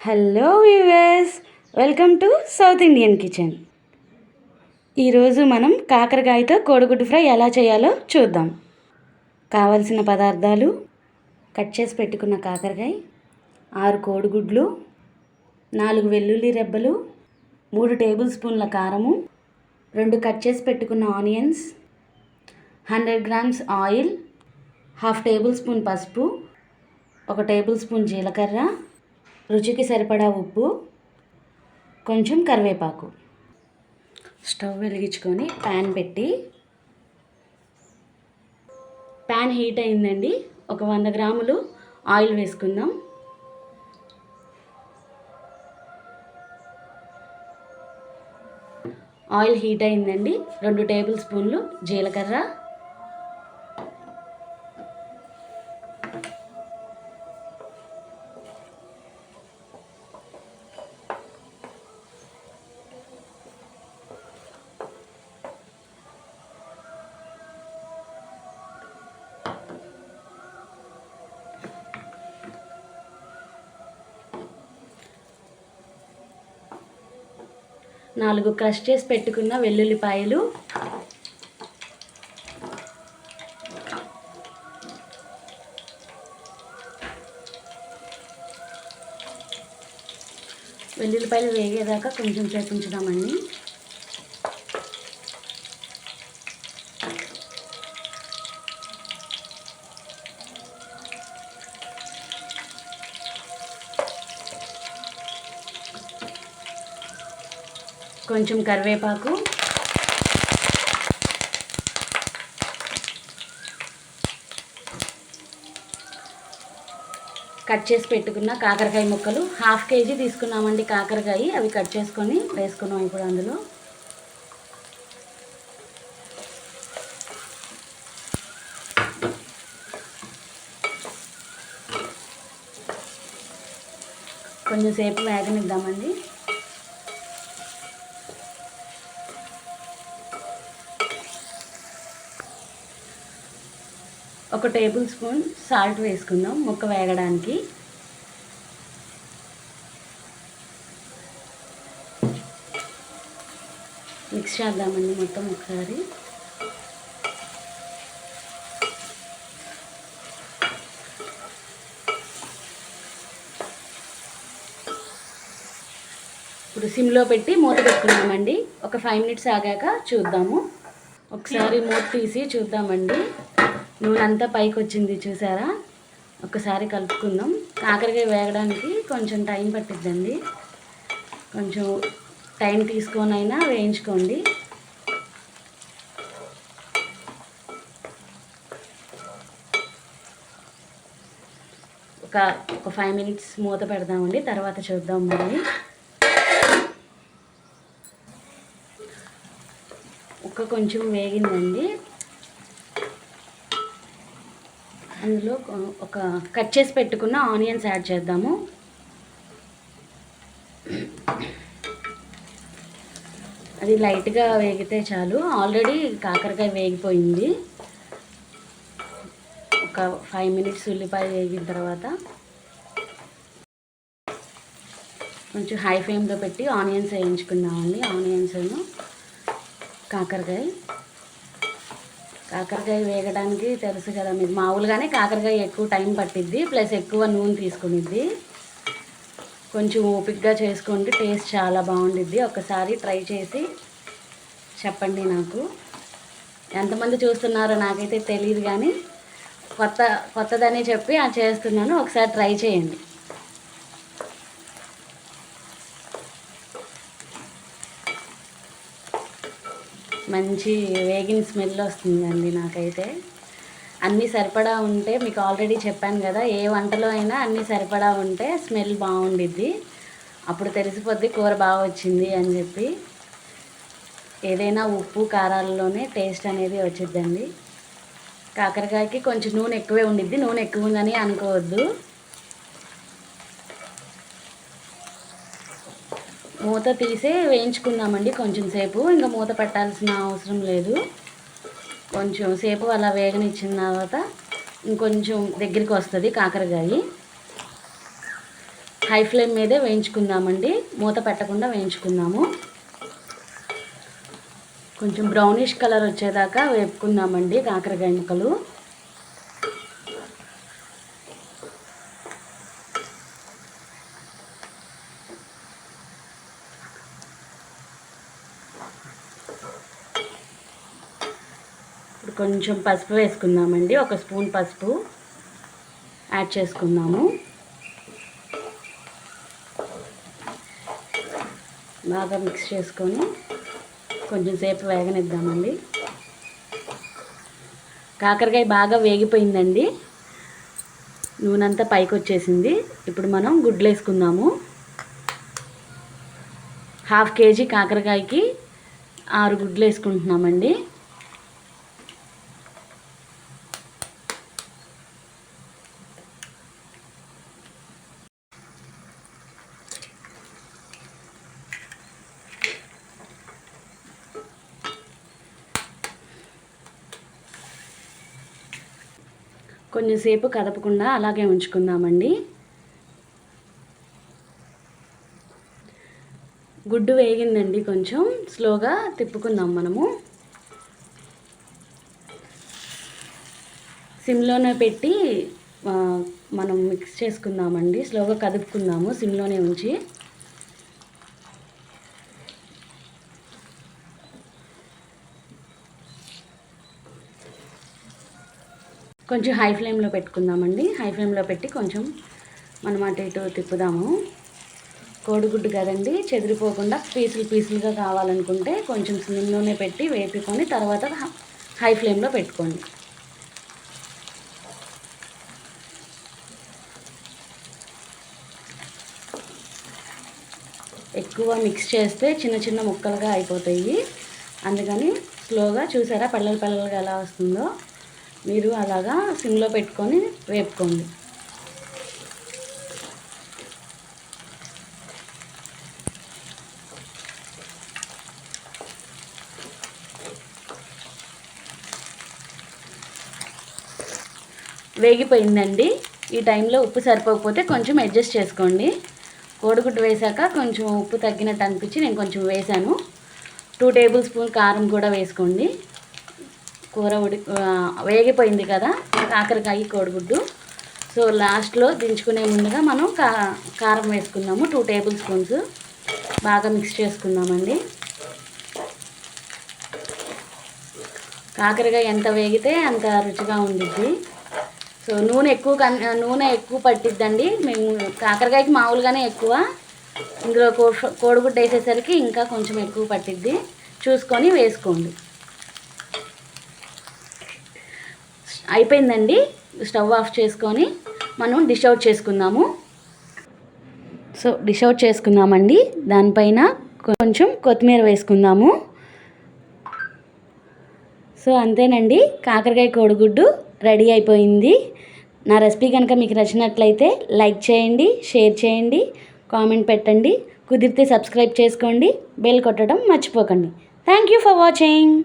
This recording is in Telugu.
Hello viewers welcome to South Indian kitchen. ఈరోజు మనం కాకరకాయతో కోడిగుడ్డు ఫ్రై ఎలా చేయాలో చూద్దాం. కావలసిన పదార్థాలు కట్ చేసి పెట్టుకున్న కాకరకాయ ఆరు కోడిగుడ్లు నాలుగు వెల్లుల్లి రెబ్బలు మూడు టేబుల్ స్పూన్ల కారము రెండు కట్ చేసి పెట్టుకున్న onions hundred grams oil half tablespoon పసుపు ఒక టేబుల్ స్పూన్ జీలకర్ర రుచికి సరిపడా ఉప్పు కొంచెం కరివేపాకు. స్టవ్ వెలిగించుకొని ప్యాన్ పెట్టి ప్యాన్ హీట్ అయిందండి. ఒక వంద గ్రాములు ఆయిల్ వేసుకుందాం. ఆయిల్ హీట్ అయిందండి. రెండు టేబుల్ స్పూన్లు జీలకర్ర నాలుగు క్రష్ చేసి పెట్టుకున్న వెల్లుల్లిపాయలు. వెల్లుల్లిపాయలు వేగేదాకా కొంచెం సేపు ఉంచుదామండి కొంచెం కరివేపాకు. కట్ చేసి పెట్టుకున్న కాకరకాయ ముక్కలు. హాఫ్ కేజీ తీసుకున్నామండి కాకరకాయ. అవి కట్ చేసుకొని వేసుకున్నాం ఇప్పుడు అందులో. కొంచెం సేపు వేగనిద్దామండి ఒక టేబుల్ స్పూన్ సాల్ట్ వేసుకుందాం ముక్క వేగడానికి. మిక్స్ చేద్దామండి మొత్తం ఒకసారి. ఇప్పుడు సిమ్లో పెట్టి మూత పెట్టుకున్నామండి ఒక ఫైవ్ మినిట్స్ ఆగాక చూద్దాము. ఒకసారి మూత తీసి చూద్దామండి. నూనె అంతా పైకి వచ్చింది చూసారా? ఒకసారి కలుపుకుందాం. కాకరకాయ వేగడానికి కొంచెం టైం పట్టిద్దండి. కొంచెం టైం తీసుకొని అయినా వేయించుకోండి. ఒక ఒక ఫైవ్ మినిట్స్ మూత పెడదామండి. తర్వాత చూద్దాం మళ్ళీ ఒక కొంచెం వేగిందండి. అందులో ఒక కట్ చేసి పెట్టుకున్న ఆనియన్స్ యాడ్ చేద్దాము. అది లైట్గా వేగితే చాలు. ఆల్రెడీ కాకరకాయ వేగిపోయింది. ఒక ఫైవ్ మినిట్స్ ఉల్లిపాయ వేగిన తర్వాత కొంచెం హై ఫ్లేమ్లో పెట్టి ఆనియన్స్ వేయించుకుందామండి. ఆనియన్స్ కాకరకాయ. కాకరకాయ వేగడానికి తెలుసు కదా మీకు. మామూలుగానే కాకరకాయ ఎక్కువ టైం పట్టిద్ది ప్లస్ ఎక్కువ నూనె తీసుకునిద్ది. కొంచెం ఓపిక్గా చేసుకోండి టేస్ట్ చాలా బాగుండిద్ది. ఒకసారి ట్రై చేసి చెప్పండి నాకు. ఎంతమంది చూస్తున్నారో నాకైతే తెలియదు కానీ కొత్త కొత్తదని చెప్పి ఆ చేస్తున్నాను. ఒకసారి ట్రై చేయండి. మంచి వేగిన స్మెల్ వస్తుందండి నాకైతే. అన్నీ సరిపడా ఉంటే మీకు ఆల్రెడీ చెప్పాను కదా ఏ వంటలో అయినా అన్నీ సరిపడా ఉంటే స్మెల్ బాగుండిద్ది. అప్పుడు తెలిసిపోద్ది కూర బాగా వచ్చింది అని చెప్పి. ఏదైనా ఉప్పు కారాలలోనే టేస్ట్ అనేది వచ్చిద్దండి. కాకరకాయకి కొంచెం నూనె ఎక్కువే ఉండిద్ది. నూనె ఎక్కువ ఉందని అనుకోవద్దు. మూత తీసి వేయించుకుందామండి కొంచెం సేపు. ఇంకా మూత పెట్టాల్సిన అవసరం లేదు. కొంచెం సేపు అలా వేగనిచ్చిన తర్వాత ఇంకొంచెం దగ్గరికి వస్తుంది కాకరకాయ. హై ఫ్లేమ్ మీదే వేయించుకుందామండి. మూత పెట్టకుండా వేయించుకుందాము. కొంచెం బ్రౌనిష్ కలర్ వచ్చేదాకా వేపుకుందామండి కాకరకాయ ముక్కలు. ఇప్పుడు కొంచెం పసుపు వేసుకుందామండి. ఒక స్పూన్ పసుపు యాడ్ చేసుకుందాము. బాగా మిక్స్ చేసుకొని కొంచెం సేపు వేగనిద్దామండి. కాకరకాయ బాగా వేగిపోయిందండి. నూనె అంతా పైకి వచ్చేసింది ఇప్పుడు మనం గుడ్లు వేసుకుందాము హాఫ్ కేజీ కాకరకాయకి ఆరు గుడ్లు వేసుకుంటున్నామండి. కొంచెంసేపు కదపకుండా అలాగే ఉంచుకుందామండి. గుడ్డు వేగిందండి కొంచెం. స్లోగా తిప్పుకుందాం మనము. సిమ్లోనే పెట్టి మనం మిక్స్ చేసుకుందామండి. స్లోగా కదుపుకుందాము సిమ్లోనే ఉంచి. కొంచెం హై ఫ్లేమ్లో పెట్టుకుందామండి. హై ఫ్లేమ్లో పెట్టి కొంచెం మనం అటు ఇటు తిప్పుదాము. కోడిగుడ్డు కదండి చెదిరిపోకుండా పీసులు పీసులుగా కావాలనుకుంటే కొంచెం నూనె పెట్టి వేపుకొని తర్వాత హై ఫ్లేమ్లో పెట్టుకోండి. ఎక్కువ మిక్స్ చేస్తే చిన్న చిన్న ముక్కలుగా అయిపోతాయి. అందుకని స్లోగా చూసారా పల్లలు పల్లెలుగా ఎలా వస్తుందో? మీరు అలాగా సిమ్లో పెట్టుకొని వేపుకోండి. వేగిపోయిందండి. ఈ టైంలో ఉప్పు సరిపోకపోతే కొంచెం అడ్జస్ట్ చేసుకోండి. కోడిగుడ్డు వేసాక కొంచెం ఉప్పు తగ్గినట్టు అనిపించి నేను కొంచెం వేసాను. టూ టేబుల్ స్పూన్ కారం కూడా వేసుకోండి. కూర ఉడి వేగిపోయింది కదా కాకరకాయ కోడిగుడ్డు. సో లాస్ట్లో దించుకునే ముందుగా మనం కా కారం వేసుకుందాము. టూ టేబుల్ స్పూన్స్ బాగా మిక్స్ చేసుకుందామండి. కాకరకాయ ఎంత వేగితే అంత రుచిగా ఉండిద్ది. సో నూనె ఎక్కువ నూనె ఎక్కువ పట్టిద్దండి. మేము కాకరకాయకి మామూలుగానే ఎక్కువ. ఇందులో కోడిగుడ్డ వేసేసరికి ఇంకా కొంచెం ఎక్కువ పట్టిద్ది. చూసుకొని వేసుకోండి. అయిపోయిందండి. స్టవ్ ఆఫ్ చేసుకొని మనం డిష్ అవుట్ చేసుకుందాము. సో డిష్ అవుట్ చేసుకుందామండి. దానిపైన కొంచెం కొత్తిమీర వేసుకుందాము. సో అంతేనండి. కాకరకాయ కోడిగుడ్డు రెడీ అయిపోయింది. నా రెసిపీ కనుక మీకు నచ్చినట్లయితే లైక్ చేయండి షేర్ చేయండి కామెంట్ పెట్టండి. కుదిరితే సబ్స్క్రైబ్ చేసుకోండి. బెల్ కొట్టడం మర్చిపోకండి. Thank you for watching.